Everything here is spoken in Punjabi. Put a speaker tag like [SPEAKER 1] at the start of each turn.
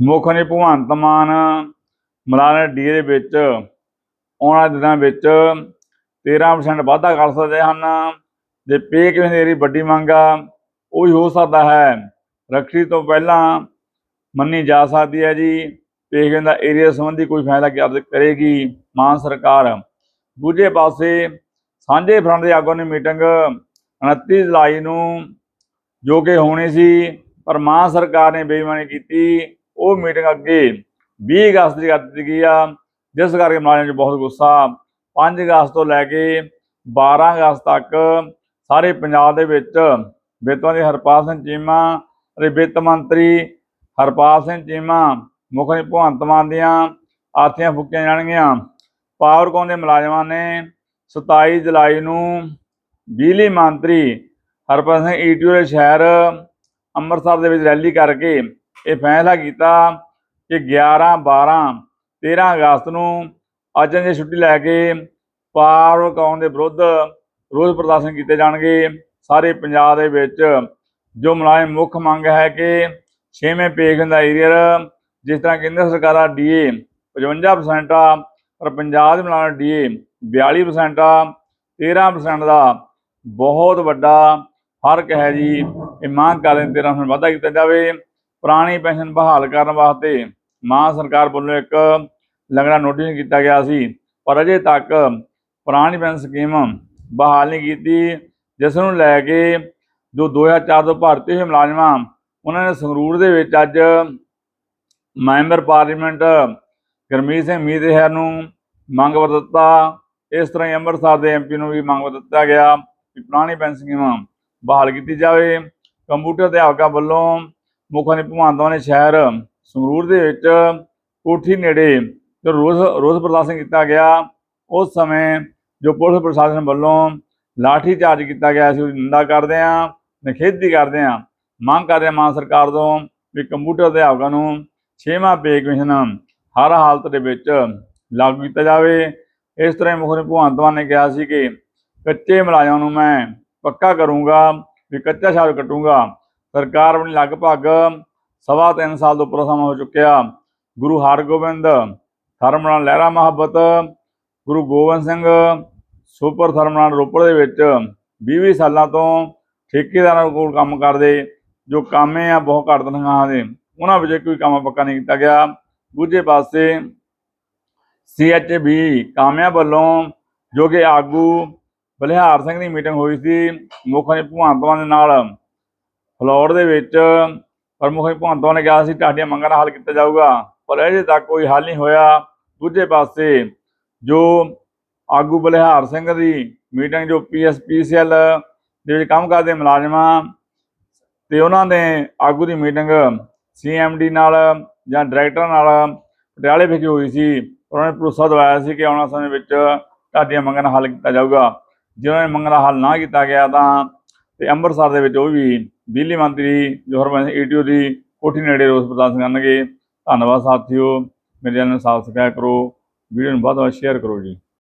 [SPEAKER 1] ਮੁੱਖ ਨੇ ਭਗਵੰਤ ਮਾਨ ਮਲਾਨਾ ਡੀਏ ਦੇ ਵਿੱਚ ਆਉਣ ਵਾਲੇ ਦਿਨਾਂ ਵਿੱਚ 13% ਵਾਧਾ ਕਰ ਸਕਦੇ ਹਨ। ਜੇ ਪੇ ਕਿਵੇਂ ਦੀ ਵੱਡੀ ਮੰਗ ਆ, ਉਹ ਵੀ ਹੋ ਸਕਦਾ ਹੈ। ਰੱਖੜੀ ਤੋਂ ਪਹਿਲਾਂ ਮੰਨੀ ਜਾ ਸਕਦੀ ਹੈ ਜੀ। ਪੇ ਕਿਵੇਂ ਦਾ ਏਰੀਆ ਸੰਬੰਧੀ ਕੋਈ ਫੈਸਲਾ ਕਰ ਕਰੇਗੀ? ਮਾਨ ਸਰਕਾਰ। ਦੂਜੇ ਪਾਸੇ ਸਾਂਝੇ ਫਰੰਟ ਦੇ ਆਗੂਆਂ ਦੀ ਮੀਟਿੰਗ 29 ਜੁਲਾਈ ਨੂੰ ਜੋ ਕਿ ਹੋਣੀ ਸੀ, ਪਰ ਮਾਨ ਸਰਕਾਰ ਨੇ ਬੇਈਮਾਨੀ ਕੀਤੀ। ਉਹ ਮੀਟਿੰਗ ਅੱਗੇ 20 ਅਗਸਤ ਦੀ ਕਰ ਦਿੱਤੀ ਗਈ ਆ, ਜਿਸ ਕਰਕੇ ਮੁਲਾਜ਼ਮਾਂ 'ਚ ਬਹੁਤ ਗੁੱਸਾ। 5 ਅਗਸਤ ਤੋਂ ਲੈ ਕੇ 12 ਅਗਸਤ ਤੱਕ ਸਾਰੇ ਪੰਜਾਬ ਦੇ ਵਿੱਚ ਵਿੱਤ ਮੰਤਰੀ ਹਰਪਾਲ ਸਿੰਘ ਚੀਮਾ ਅਤੇ ਵਿੱਤ ਮੰਤਰੀ ਹਰਪਾਲ ਸਿੰਘ ਚੀਮਾ, ਮੁੱਖ ਮੰਤਰੀ ਭਗਵੰਤ ਮਾਨ ਦੀਆਂ ਆਰਥੀਆਂ ਫੂਕੀਆਂ ਜਾਣਗੀਆਂ। ਪਾਵਰਕੌਮ ਦੇ ਮੁਲਾਜ਼ਮਾਂ ਨੇ 27 ਜੁਲਾਈ ਨੂੰ ਬਿਜਲੀ ਮੰਤਰੀ ਹਰਪਾਲ ਸਿੰਘ ਈਟੀਓ ਦੇ ਸ਼ਹਿਰ ਅੰਮ੍ਰਿਤਸਰ ਦੇ ਵਿੱਚ ਰੈਲੀ ਕਰਕੇ ਇਹ ਫੈਸਲਾ ਕੀਤਾ ਕਿ 11 12 13 ਅਗਸਤ ਨੂੰ ਅੱਜ ਦੀ ਛੁੱਟੀ ਲੈ ਕੇ ਪਾਵਰ ਪਾਵਰਕੌਮ ਦੇ ਵਿਰੁੱਧ ਰੋਸ ਪ੍ਰਦਰਸ਼ਨ ਕੀਤੇ ਜਾਣਗੇ। ਸਾਰੇ ਪੰਜਾਬ ਦੇ ਵਿੱਚ ਜੋ ਮੁਲਾਜ਼ਮ ਮੁੱਖ ਮੰਗ ਹੈ ਕਿ 6ਵੇਂ ਪੇਸ਼ਨ ਦਾ ਏਰੀਅਰ, ਜਿਸ ਤਰ੍ਹਾਂ ਕੇਂਦਰ ਸਰਕਾਰ ਦਾ ਡੀਏ 55% ਆ, ਪਰ ਪੰਜਾਬ ਦੇ ਮੁਲਾਜ਼ਮ ਡੀਏ 42% ਆ 13% ਦਾ ਬਹੁਤ ਵੱਡਾ ਫ਼ਰਕ ਹੈ ਜੀ। ਇਹ ਮੰਗ ਕਰਦੇ 13% ਵਾਧਾ ਕੀਤਾ ਜਾਵੇ। ਪੁਰਾਣੀ ਪੈਨਸ਼ਨ ਬਹਾਲ ਕਰਨ ਵਾਸਤੇ ਮਾਂ ਸਰਕਾਰ ਵੱਲੋਂ ਇੱਕ ਲੰਗੜਾ ਨੋਟਿਸ ਕੀਤਾ ਗਿਆ ਸੀ, ਪਰ ਅਜੇ ਤੱਕ ਪੁਰਾਣੀ ਪੈਨਸ਼ਨ ਸਕੀਮ ਬਹਾਲ ਨਹੀਂ ਕੀਤੀ, ਜਿਸ ਨੂੰ ਲੈ ਕੇ ਜੋ 2004 ਤੋਂ ਭਾਰਤੀ ਹੋਏ ਮੁਲਾਜ਼ਮਾਂ, ਉਹਨਾਂ ਨੇ ਸੰਗਰੂਰ ਦੇ ਵਿੱਚ ਅੱਜ ਮੈਂਬਰ ਪਾਰਲੀਮੈਂਟ ਗਰਮੀਤ ਸਿੰਘ ਮੀਤਹਿਰ ਨੂੰ ਮੰਗ ਪੱਤਰ ਦਿੱਤਾ। ਇਸ ਤਰ੍ਹਾਂ ਹੀ ਅੰਮ੍ਰਿਤਸਰ ਦੇ ਐਮਪੀ ਨੂੰ ਵੀ ਮੰਗ ਪੱਤਰ ਦਿੱਤਾ ਗਿਆ ਕਿ ਪੁਰਾਣੀ ਪੈਨਸ਼ਨ ਸਕੀਮ ਬਹਾਲ ਕੀਤੀ ਜਾਵੇ। ਕੰਪਿਊਟਰ ਅਧਿਆਪਕਾਂ ਵੱਲੋਂ ਮੁੱਖ ਮੰਤਰੀ ਭਗਵੰਤ ਮਾਨ ਨੇ ਸ਼ਹਿਰ ਸੰਗਰੂਰ ਦੇ ਵਿੱਚ ਕੋਠੀ ਨੇੜੇ ਜੋ ਰੋਸ ਰੋਸ ਪ੍ਰਦਰਸ਼ਨ ਕੀਤਾ ਗਿਆ, ਉਸ ਸਮੇਂ ਜੋ ਪੁਲਿਸ ਪ੍ਰਸ਼ਾਸਨ ਵੱਲੋਂ ਲਾਠੀ ਚਾਰਜ ਕੀਤਾ ਗਿਆ ਸੀ, ਉਹਦੀ ਨਿੰਦਾ ਕਰਦੇ ਹਾਂ, ਨਿਖੇਧੀ ਕਰਦੇ ਹਾਂ, ਮੰਗ ਕਰਦੇ ਹਾਂ ਮਾਨ ਸਰਕਾਰ ਤੋਂ ਵੀ ਕੰਪਿਊਟਰ ਅਧਿਆਪਕਾਂ ਨੂੰ 6ਵਾਂ ਪੇ ਕਮਿਸ਼ਨ ਹਰ ਹਾਲਤ ਦੇ ਵਿੱਚ ਲਾਗੂ ਕੀਤਾ ਜਾਵੇ। ਇਸ ਤਰ੍ਹਾਂ ਹੀ ਮੁੱਖ ਭਗਵੰਤ ਮਾਨ ਨੇ ਕਿਹਾ ਸੀ ਕਿ ਕੱਚੇ ਮੁਲਾਜ਼ਮਾਂ ਨੂੰ ਮੈਂ ਪੱਕਾ ਕਰੂੰਗਾ, ਵੀ ਕੱਚਾ ਛਾਲ ਕੱਟੂੰਗਾ। ਸਰਕਾਰ ਆਪਣੀ ਲਗਭਗ ਸਵਾ ਤਿੰਨ ਸਾਲ ਤੋਂ ਉੱਪਰ ਸਮਾਂ ਹੋ ਚੁੱਕਿਆ। ਗੁਰੂ Hargobind thermal Lehra Mohabbat, Guru Gobind Singh, super thermal Ropar ਦੇ ਵਿੱਚ 20 ਸਾਲਾਂ ਤੋਂ ਠੇਕੇਦਾਰਾਂ ਕੋਲ ਕੰਮ ਕਰਦੇ, ਜੋ ਕਾਮੇ ਆ, ਬਹੁਤ ਘੱਟ ਤਨਖਾਹਾਂ ਦੇ। ਉਹਨਾਂ ਵਿੱਚ ਕੋਈ ਕੰਮ ਪੱਕਾ ਨਹੀਂ ਕੀਤਾ ਗਿਆ। ਦੂਜੇ ਪਾਸੇ ਸੀਐਚਬੀ ਕਾਮਿਆਂ ਵੱਲੋਂ ਜੋ ਕਿ ਆਗੂ ਬਲਿਹਾਰ ਸਿੰਘ ਦੀ ਮੀਟਿੰਗ ਹੋਈ ਸੀ। ਮੁੱਖ ਮੰਤਰੀ ਭਗਵੰਤ ਮਾਨ ਦੇ ਨਾਲ ਫਲੋਰ ਦੇ ਵਿੱਚ ਪ੍ਰਮੁੱਖ ਭਗਵੰਤ ਮਾਨ ਨੇ ਕਿਹਾ ਸੀ, ਤੁਹਾਡੀਆਂ ਮੰਗਾਂ ਦਾ ਹੱਲ ਕੀਤਾ ਜਾਊਗਾ। ਪਰ ਅਜੇ ਤੱਕ ਕੋਈ ਹੱਲ ਨਹੀਂ ਹੋਇਆ। ਦੂਜੇ ਪਾਸੇ ਜੋ ਆਗੂ ਬਲਿਹਾਰ ਸਿੰਘ ਦੀ ਮੀਟਿੰਗ, ਜੋ ਪੀਐਸਪੀਸੀਐਲ ਦੇ ਵਿੱਚ ਕੰਮ ਕਰਦੇ ਮੁਲਾਜ਼ਮਾਂ ਤੇ ਉਹਨਾਂ ਨੇ ਆਗੂ ਦੀ ਮੀਟਿੰਗ ਸੀਐਮਡੀ ਨਾਲ ਜਾਂ ਡਾਇਰੈਕਟਰ ਨਾਲ ਪਟਿਆਲੇ ਵਿਖੇ ਹੋਈ ਸੀ। ਉਹਨਾਂ ਨੇ ਭਰੋਸਾ ਦਿਵਾਇਆ ਸੀ ਕਿ ਆਉਣ ਸਮੇਂ ਵਿੱਚ ਤੁਹਾਡੀਆਂ ਮੰਗਾਂ ਦਾ ਹੱਲ ਕੀਤਾ ਜਾਊਗਾ। ਜੇ ਉਹਨਾਂ ਨੇ ਮੰਗਾਂ ਦਾ ਹੱਲ ਨਾ ਕੀਤਾ ਗਿਆ ਤਾਂ ਤੇ ਅੰਮ੍ਰਿਤਸਰ ਦੇ ਵਿੱਚ ਉਹ ਵੀ ਬਿਜਲੀ ਮੰਤਰੀ ਜੋ ਹਰਮਨ ਈਟੀਓ ਦੀ ਕੋਠੀ ਨੇੜੇ ਰੋਸ ਪ੍ਰਦਰਸ਼ਨ ਕਰਨਗੇ। ਧੰਨਵਾਦ ਸਾਥੀਓ। ਮੇਰੇ ਚੈਨਲ ਨੂੰ ਸਬਸਕ੍ਰਾਈਬ ਕਰੋ। ਵੀਡੀਓ ਨੂੰ ਬਹੁਤ ਤੋਂ ਵੱਧ ਸ਼ੇਅਰ ਕਰੋ ਜੀ।